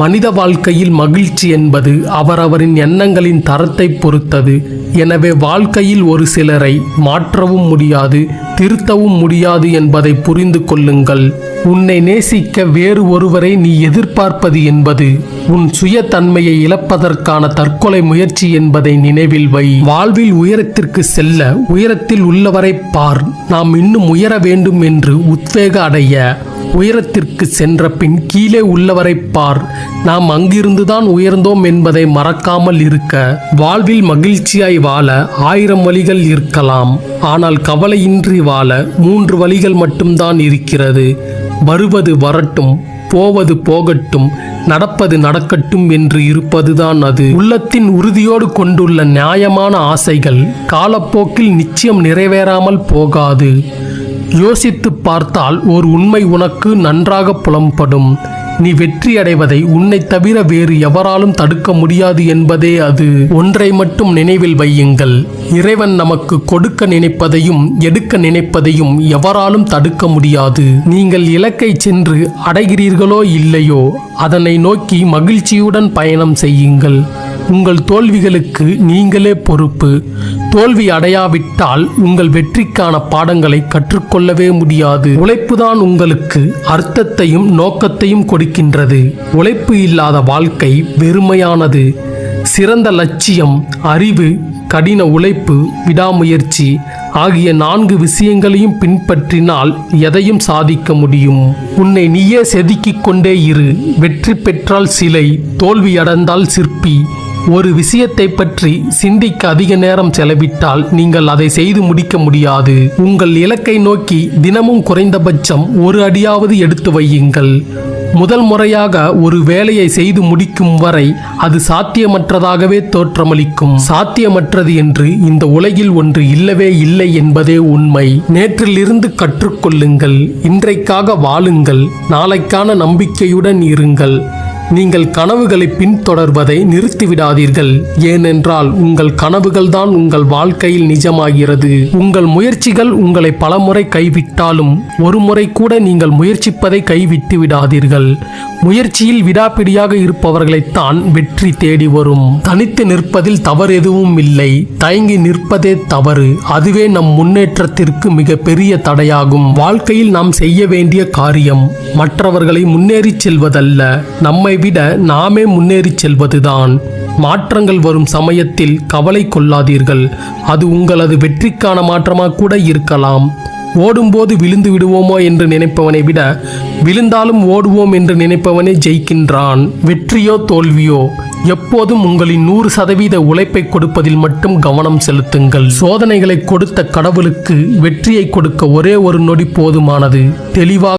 மனித வாழ்க்கையில் மகிழ்ச்சி என்பது அவரவரின் எண்ணங்களின் தரத்தை பொறுத்தது. எனவே வாழ்க்கையில் ஒரு சிலரை மாற்றவும் முடியாது திருத்தவும் முடியாது என்பதை புரிந்து கொள்ளுங்கள். உன்னை நேசிக்க வேறு ஒருவரை நீ எதிர்பார்ப்பது என்பது உன் சுயத்தன்மையை இழப்பதற்கான தற்கொலை முயற்சி என்பதை நினைவில் வை. வாழ்வில் உயரத்திற்கு செல்ல உயரத்தில் உள்ளவரை பார். நாம் இன்னும் உயர வேண்டும் என்று உத்வேக அடைய. உயரத்திற்கு சென்ற பின் கீழே உள்ளவரை பார். நாம் அங்கிருந்துதான் உயர்ந்தோம் என்பதை மறக்காமல் இருக்க. வாழ்வில் மகிழ்ச்சியாய் வாழ ஆயிரம் வழிகள் இருக்கலாம். ஆனால் கவலையின்றி வாழ மூன்று வழிகள் மட்டும்தான் இருக்கிறது. வருவது வரட்டும் போவது போகட்டும் நடப்பது நடக்கட்டும் என்று இருப்பதுதான் அது. உள்ளத்தின் உறுதியோடு கொண்டுள்ள நியாயமான ஆசைகள் காலப்போக்கில் நிச்சயம் நிறைவேறாமல் போகாது. யோசித்து பார்த்தால் ஓர் உண்மை உனக்கு நன்றாக புலம்படும். நீ வெற்றி அடைவதை உன்னை தவிர வேறு எவராலும் தடுக்க முடியாது என்பதே அது. ஒன்றை மட்டும் நினைவில் வையுங்கள். இறைவன் நமக்கு கொடுக்க நினைப்பதையும் எடுக்க நினைப்பதையும் எவராலும் தடுக்க முடியாது. நீங்கள் இலக்கை சென்று அடைகிறீர்களோ இல்லையோ அதனை நோக்கி மகிழ்ச்சியுடன் பயணம் செய்யுங்கள். உங்கள் தோல்விகளுக்கு நீங்களே பொறுப்பு. தோல்வி அடையாவிட்டால் உங்கள் வெற்றிக்கான பாடங்களை கற்றுக்கொள்ளவே முடியாது. உழைப்புதான் உங்களுக்கு அர்த்தத்தையும் நோக்கத்தையும் கொடுக்கின்றது. உழைப்பு இல்லாத வாழ்க்கை வெறுமையானது. சிறந்த லட்சியம் அறிவு கடின உழைப்பு விடாமுயற்சி ஆகிய நான்கு விஷயங்களையும் பின்பற்றினால் எதையும் சாதிக்க முடியும். உன்னை நீயே செதுக்கிக் கொண்டே இரு. வெற்றி பெற்றால் சிலை தோல்வியடைந்தால் சிற்பி. ஒரு விஷயத்தை பற்றி சிந்திக்க அதிக நேரம் செலவிட்டால் நீங்கள் அதை செய்து முடிக்க முடியாது. உங்கள் இலக்கை நோக்கி தினமும் குறைந்தபட்சம் ஒரு அடியாவது எடுத்து வையுங்கள். முதல் முறையாக ஒரு வேலையை செய்து முடிக்கும் வரை அது சாத்தியமற்றதாகவே தோற்றமளிக்கும். சாத்தியமற்றது என்று இந்த உலகில் ஒன்று இல்லவே இல்லை என்பதே உண்மை. நேற்றிலிருந்து கற்றுக்கொள்ளுங்கள். இன்றைக்காக வாழுங்கள். நாளைக்கான நம்பிக்கையுடன் இருங்கள். நீங்கள் கனவுகளை பின்தொடர்வதை நிறுத்திவிடாதீர்கள். ஏனென்றால் உங்கள் கனவுகள்தான் உங்கள் வாழ்க்கையில் நிஜமாகிறது. உங்கள் முயற்சிகள் உங்களை பலமுறை கைவிட்டாலும் ஒரு முறை கூட நீங்கள் முயற்சிப்பதை கைவிட்டு விடாதீர்கள் முயற்சியில் விடாப்பிடியாக இருப்பவர்களைத்தான் வெற்றி தேடி வரும். தனித்து நிற்பதில் தவறு எதுவும் இல்லை. தயங்கி நிற்பதே தவறு. அதுவே நம் முன்னேற்றத்திற்கு மிக பெரிய தடையாகும். வாழ்க்கையில் நாம் செய்ய வேண்டிய காரியம் மற்றவர்களை முன்னேறிச் செல்வதல்ல. நம்மை விட நாமே முன்னேறிச் செல்வதுதான். மாற்றங்கள் வரும் சமயத்தில் கவலை கொள்ளாதீர்கள். அது உங்களது வெற்றிக்கான மாற்றமாக கூட இருக்கலாம். ஓடும்போது விழுந்து விடுவோமோ என்று நினைப்பவனை விட விழுந்தாலும் ஓடுவோம் என்று நினைப்பவனே ஜெயிக்கின்றான். வெற்றியோ தோல்வியோ? எப்போதும் உங்களின் நூறு சதவீத உழைப்பை கொடுப்பதில் மட்டும் கவனம் செலுத்துங்கள். சோதனைகளை கொடுத்த கடவுளுக்கு வெற்றியை கொடுக்க ஒரே ஒரு நொடி போதுமானது. தெளிவாக